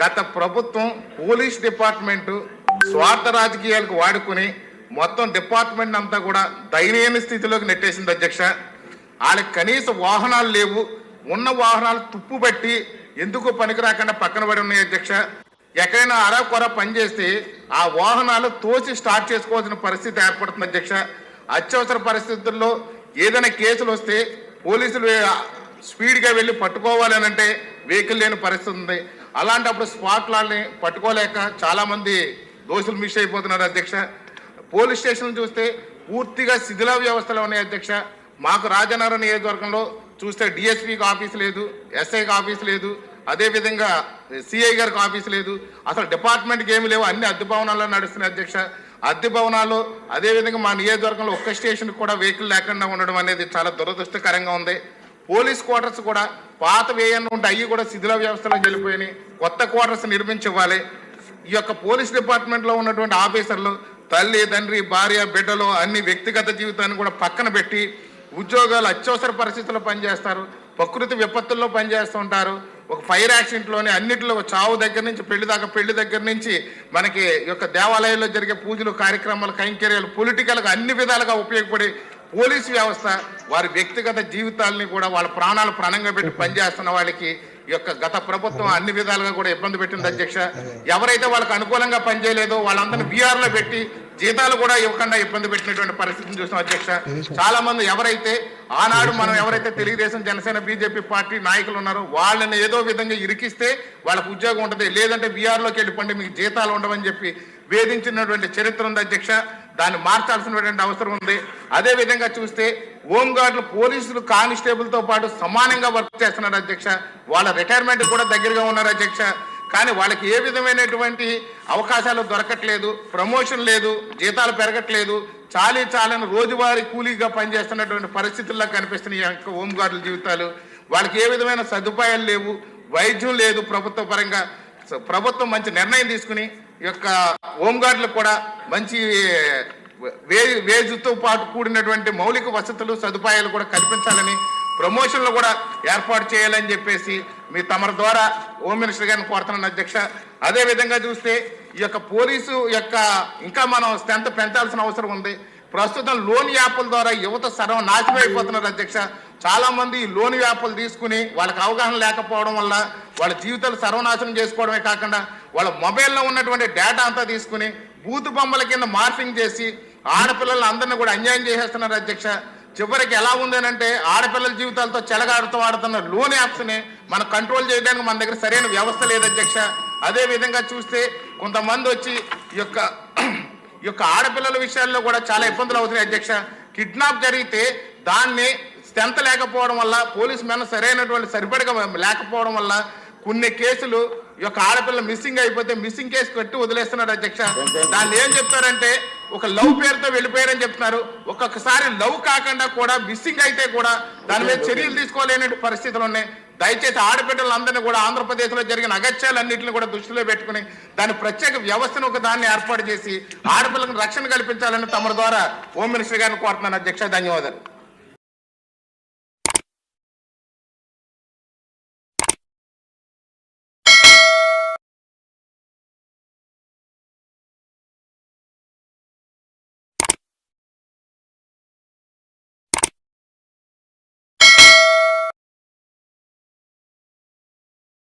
గత ప్రభుత్వం police department స్వార్థ రాజకీయాలకు వాడుకుని మొత్తం డిపార్ట్మెంట్ అంతా కూడా దయనీయ స్థితిలోకి నెట్టేసింది అధ్యక్ష. వాళ్ళకి కనీస వాహనాలు లేవు. ఉన్న వాహనాలు తుప్పుపట్టి ఎందుకు పనికి రాకుండా పక్కన పడి ఉన్నాయి అధ్యక్ష? ఎక్కడైనా అరకొర పని చేస్తే ఆ వాహనాలు తోచి స్టార్ట్ చేసుకోవాల్సిన పరిస్థితి ఏర్పడుతుంది అధ్యక్ష. అత్యవసర పరిస్థితుల్లో ఏదైనా కేసులు వస్తే పోలీసులు స్పీడ్గా వెళ్ళి పట్టుకోవాలనంటే అంటే వెహికల్ లేని పరిస్థితి ఉంది. అలాంటప్పుడు స్పాట్లని పట్టుకోలేక చాలామంది దోషులు మిస్ అయిపోతున్నారు అధ్యక్ష. పోలీస్ స్టేషన్ చూస్తే పూర్తిగా శిథిల వ్యవస్థలో ఉన్నాయి అధ్యక్ష. మాకు రాజనగరం నియోజకవర్గంలో చూస్తే డిఎస్పీకి ఆఫీస్ లేదు ఎస్ఐకి ఆఫీస్ లేదు అదేవిధంగా సిఐ గారికి ఆఫీస్ లేదు. అసలు డిపార్ట్మెంట్కి ఏమి లేవు అన్ని అద్దె భవనాల్లో నడుస్తున్నాయి అధ్యక్ష. అద్దె భవనాలు అదేవిధంగా మా నియోజకవర్గంలో ఒక్క స్టేషన్కి కూడా వెహికల్ లేకుండా ఉండడం అనేది చాలా దురదృష్టకరంగా ఉంది. పోలీస్ క్వార్టర్స్ కూడా పాత వ్యయంలో ఉంటే అవి కూడా శిథిల వ్యవస్థలో వెళ్ళిపోయినాయి. కొత్త క్వార్టర్స్ నిర్మించివ్వాలి ఈ యొక్క పోలీస్ డిపార్ట్మెంట్లో ఉన్నటువంటి ఆఫీసర్లు తల్లి తండ్రి భార్య బిడ్డలు అన్ని వ్యక్తిగత జీవితాన్ని కూడా పక్కన పెట్టి ఉద్యోగాలు అత్యవసర పరిస్థితుల్లో పనిచేస్తారు. ప్రకృతి విపత్తుల్లో పనిచేస్తూ ఉంటారు. ఒక ఫైర్ యాక్సిడెంట్లోనే అన్నింటిలో చావు దగ్గర నుంచి పెళ్ళి దాకా పెళ్ళి దగ్గర నుంచి మనకి యొక్క దేవాలయాల్లో జరిగే పూజలు కార్యక్రమాలు కైంకర్యాలు పొలిటికల్గా అన్ని విధాలుగా ఉపయోగపడి పోలీసు వ్యవస్థ వారి వ్యక్తిగత జీవితాలని కూడా వాళ్ళ ప్రాణాలు ప్రాణంగా పెట్టి పనిచేస్తున్న వాళ్ళకి యొక్క గత ప్రభుత్వం అన్ని విధాలుగా కూడా ఇబ్బంది పెట్టింది అధ్యక్ష. ఎవరైతే వాళ్ళకి అనుకూలంగా పనిచేయలేదో వాళ్ళందరినీ బీఆర్లో పెట్టి జీతాలు కూడా ఇవ్వకుండా ఇబ్బంది పెట్టినటువంటి పరిస్థితిని చూసాం అధ్యక్ష. చాలా మంది ఎవరైతే ఆనాడు మనం ఎవరైతే తెలుగుదేశం జనసేన బీజేపీ పార్టీ నాయకులు ఉన్నారో వాళ్ళని ఏదో విధంగా ఇరికిస్తే వాళ్ళకు ఉద్యోగం ఉంటుంది. లేదంటే బీఆర్లోకి వెళ్ళిపోండి మీకు జీతాలు ఉండవని చెప్పి వేధించినటువంటి చరిత్ర ఉంది అధ్యక్ష. దాన్ని మార్చాల్సినటువంటి అవసరం ఉంది. అదే విధంగా చూస్తే హోంగార్డులు పోలీసులు కానిస్టేబుల్తో పాటు సమానంగా వర్క్ చేస్తున్నారు అధ్యక్ష. వాళ్ళ రిటైర్మెంట్ కూడా దగ్గరగా ఉన్నారు అధ్యక్ష. కానీ వాళ్ళకి ఏ విధమైనటువంటి అవకాశాలు దొరకట్లేదు ప్రమోషన్ లేదు జీతాలు పెరగట్లేదు చాలీ చాలని రోజువారీ కూలీగా పనిచేస్తున్నటువంటి పరిస్థితుల్లో కనిపిస్తున్నాయి యొక్క హోంగార్డుల జీవితాలు. వాళ్ళకి ఏ విధమైన సదుపాయాలు లేవు వైద్యం లేదు ప్రభుత్వ పరంగా. ప్రభుత్వం మంచి నిర్ణయం తీసుకుని యొక్క హోంగార్డులకు కూడా మంచి వే వేజుతో పాటు కూడినటువంటి మౌలిక వసతులు సదుపాయాలు కూడా కల్పించాలని ప్రమోషన్లు కూడా ఏర్పాటు చేయాలని చెప్పేసి మీ తమరి ద్వారా హోమ్ మినిస్టర్ గారిని కోరుతున్నాను అధ్యక్ష. అదేవిధంగా చూస్తే ఈ యొక్క పోలీసు యొక్క ఇంకా మనం స్ట్రెంత్ పెంచాల్సిన అవసరం ఉంది. ప్రస్తుతం లోన్ యాప్ల ద్వారా యువత సర్వం నాశనం అయిపోతున్నారు అధ్యక్ష. చాలామంది ఈ లోన్ యాప్లు తీసుకుని వాళ్ళకి అవగాహన లేకపోవడం వల్ల వాళ్ళ జీవితాలు సర్వనాశనం చేసుకోవడమే కాకుండా వాళ్ళ మొబైల్లో ఉన్నటువంటి డేటా అంతా తీసుకుని బూతు బొమ్మల కింద మార్ఫింగ్ చేసి ఆడపిల్లలు అందరినీ కూడా అన్యాయం చేసేస్తున్నారు అధ్యక్ష. చివరికి ఎలా ఉందనంటే ఆడపిల్లల జీవితాలతో చెలగాడుతూ ఆడుతున్న లోన్ యాప్స్ని మనం కంట్రోల్ చేయడానికి మన దగ్గర సరైన వ్యవస్థ లేదు అధ్యక్ష. అదే విధంగా చూస్తే కొంతమంది వచ్చి ఈ యొక్క ఈ యొక్క ఆడపిల్లల విషయాల్లో కూడా చాలా ఇబ్బందులు అవుతున్నాయి అధ్యక్ష. కిడ్నాప్ జరిగితే దాన్ని స్ట్రెంత్ లేకపోవడం వల్ల పోలీస్ మెన్ సరైనటువంటి సరిపడగా లేకపోవడం వల్ల కొన్ని కేసులు యొక్క ఆడపిల్ల మిస్సింగ్ అయిపోతే మిస్సింగ్ కేసు కట్టి వదిలేస్తున్నారు అధ్యక్ష. దాన్ని ఏం చెప్తారంటే ఒక లవ్ పేరుతో వెళ్ళిపోయారని చెప్తున్నారు. ఒక్కొక్కసారి లవ్ కాకుండా కూడా మిస్సింగ్ అయితే కూడా దాని మీద చర్యలు తీసుకోలేని పరిస్థితులు ఉన్నాయి. దయచేసి ఆడపిల్లలందరినీ కూడా ఆంధ్రప్రదేశ్లో జరిగిన అగత్యాలన్నింటిని కూడా దృష్టిలో పెట్టుకుని దాని ప్రత్యేక వ్యవస్థను ఒక దాన్ని ఏర్పాటు చేసి ఆడపిల్లకు రక్షణ కల్పించాలని తమ ద్వారా హోమ్ మినిస్టర్ గారిని కోరుతున్నాను అధ్యక్ష. ధన్యవాదాలు.